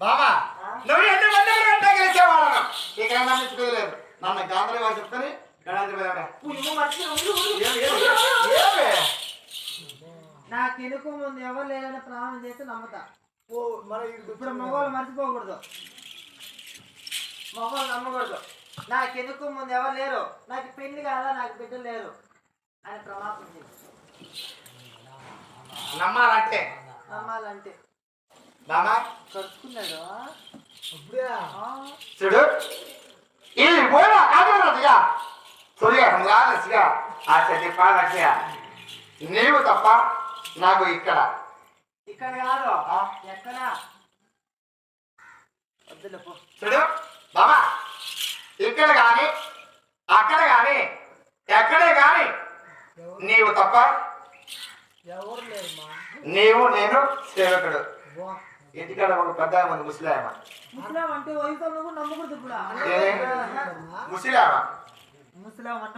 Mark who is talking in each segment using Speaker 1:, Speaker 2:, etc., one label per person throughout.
Speaker 1: బాబా నువ్వు ఎన్ని మంది అంటే గెలిచేవాళ్ళను ఇక నన్ను చూడలేదు నన్ను గాంధీ చెప్తాను గణాంధ్రి
Speaker 2: నాకు ఎనుక ముందు ఎవరు లేదని ప్రాణం చేసి నమ్ముతా.
Speaker 3: ఓ మన
Speaker 2: ఇప్పుడు మగవాళ్ళు మర్చిపోకూడదు. మగవాళ్ళు నమ్మకూడదు. నాకు ఎనుక ముందు ఎవరు లేరు? నాకు పెళ్ళి కాదా? నాకు బిడ్డలు లేరు. అని ప్రమాదం చేసి.
Speaker 1: నమ్మాలంటే?
Speaker 2: నమ్మాలంటే.
Speaker 3: అప్పుడే.
Speaker 2: ఆ,
Speaker 1: చూడు. ఈ పోయిన ఆటోనదిగా సూర్య హంగాలసిగా ఆ చెల్లి పాలసిగా నీవు తప్ప నాకు ఇక్కడ.
Speaker 2: ఇక్కడ కాదు? ఎక్కడ?
Speaker 1: చూడు. బాబా ఇక్కడ గాని అక్కడ గాని ఎక్కడే గాని నీవు తప్ప
Speaker 3: ఎవరు లేరు మా?
Speaker 1: నీవు నేను సేవకుడు. ఇంటికాడ ఒక పెద్ద మంది ముసలాయమ
Speaker 2: ముస్లాం అంటే వయసు నమ్మకూడదు ఇప్పుడు.
Speaker 1: ముసలామ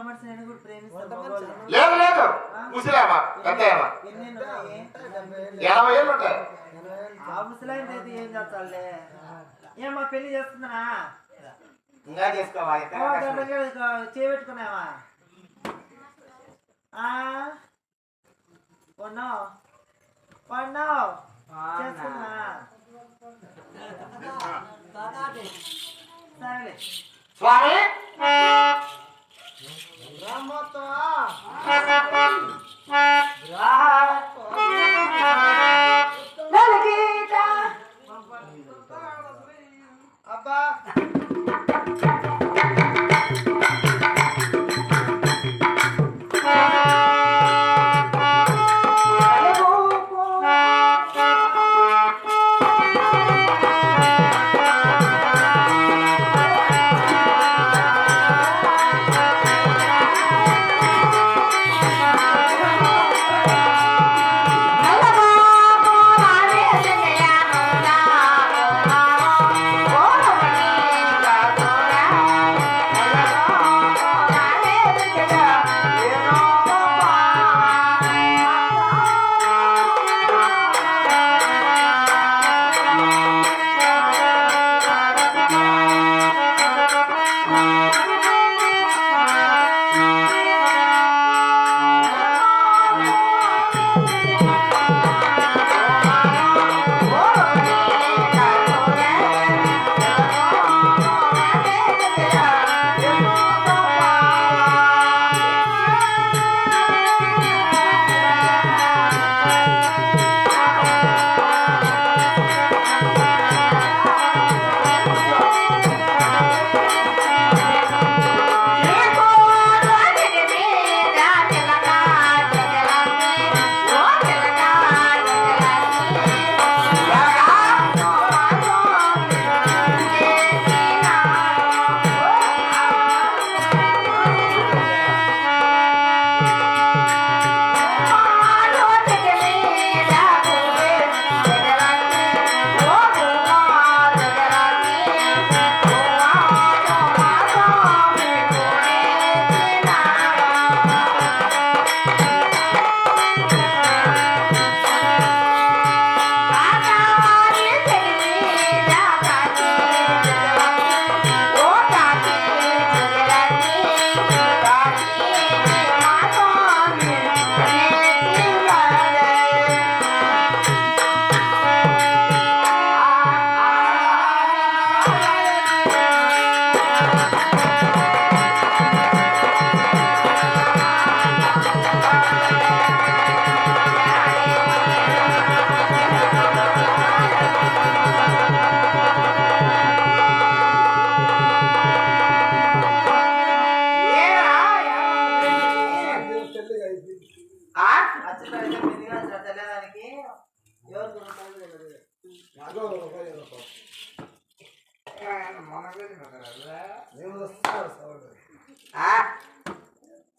Speaker 2: మనిషి నేను కూడా ప్రేమిస్తాను?
Speaker 1: లేదు లేదు. ముసలామ
Speaker 2: ఉన్నాయి?
Speaker 1: ఎనభై ఏళ్ళు ఉంటాయి.
Speaker 2: ఆ ముసలాం అయితే ఏం చేస్తాడులే ఏమా పెళ్ళి చేస్తున్నానా
Speaker 1: ఇంకా చేసుకోవాలి
Speaker 2: చేపెట్టుకున్నావా? ఆ? కొన్నావు కొన్నావు చేసుకున్నా సరేలే.
Speaker 1: స్వామి?
Speaker 3: రామోత్తమా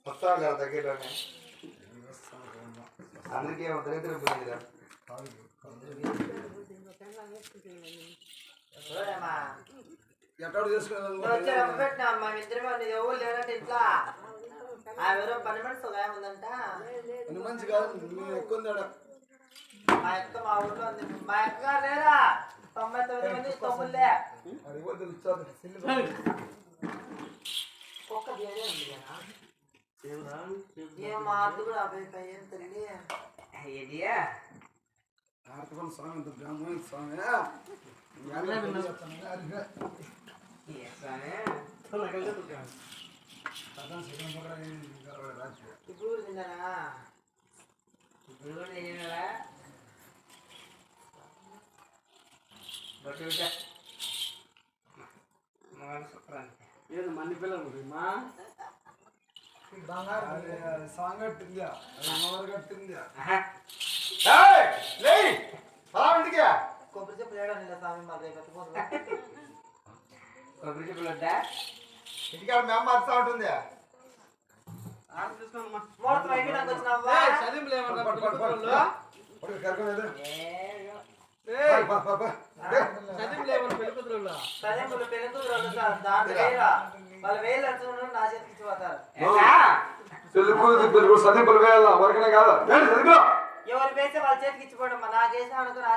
Speaker 1: వస్తాడు కదా దగ్గరలోనే అందుకే దరిద్రం పోయిందిరా
Speaker 2: చూడమ్మా.
Speaker 3: ఎక్కడ
Speaker 2: నువ్వు ఇద్దరు ఎవరు లేరంటే ఇంట్లో ఎవరో పని మనిషి ఉందంట
Speaker 3: కాదు ఎక్కువ
Speaker 2: అక్క మా ఊర్లో ఉంది మా అక్క లేరా తొంభై తొమ్మిది మంది పుల్లే
Speaker 4: అది వద్దు ఇచ్చారు సిల్లు
Speaker 2: కుక్క వేరే ఉంది కదా ఏం మార్పు కూడా అబ్బాయి ఏం తల్లి
Speaker 3: ఏదియా
Speaker 4: ఆర్తకొండ స్వామి ఇంత బ్రాహ్మణ స్వామి
Speaker 2: ఇప్పుడు కూడా తిన్నానా
Speaker 3: ఇప్పుడు కూడా తినేవా
Speaker 5: ఏదో మంది పిల్లలు మా?
Speaker 4: సాంగ్ కట్టిందా అమ్మవారు కట్టిందా
Speaker 2: కొబ్బరి చెప్పు లేడా నిన్న స్వామి మాకు రేపు ఎత్తుకోదు
Speaker 3: కొబ్బరి చెప్పులు వద్దా? ఇంటికాడ మేము మర్చుతా ఉంటుంది.
Speaker 5: ఆర్డర్ చదింపులు ఏమన్నా
Speaker 4: పడు, పడు, పడు.
Speaker 5: పిల్లలు
Speaker 4: పడు, కరకలేదు.
Speaker 5: ఏయ్,
Speaker 4: పా, పా, పా. ఏ,
Speaker 5: చదింపులు ఏమన్నా పెళ్ళి కూతురు
Speaker 2: సరే వాళ్ళు పెళ్ళికూ సార్ దాంట్లో వేరా వాళ్ళు వేలు అడుచుకున్నారు నా చేతికి ఇచ్చి పోతారు
Speaker 4: పెళ్ళి కూతురు పెళ్ళి కూతురు సదింపులు వేయాల వరకనే కాదు.
Speaker 2: ఎవరు వేస్తే వాళ్ళ చేతికి ఇచ్చిపోవడం నాకేసిన అనుకో నా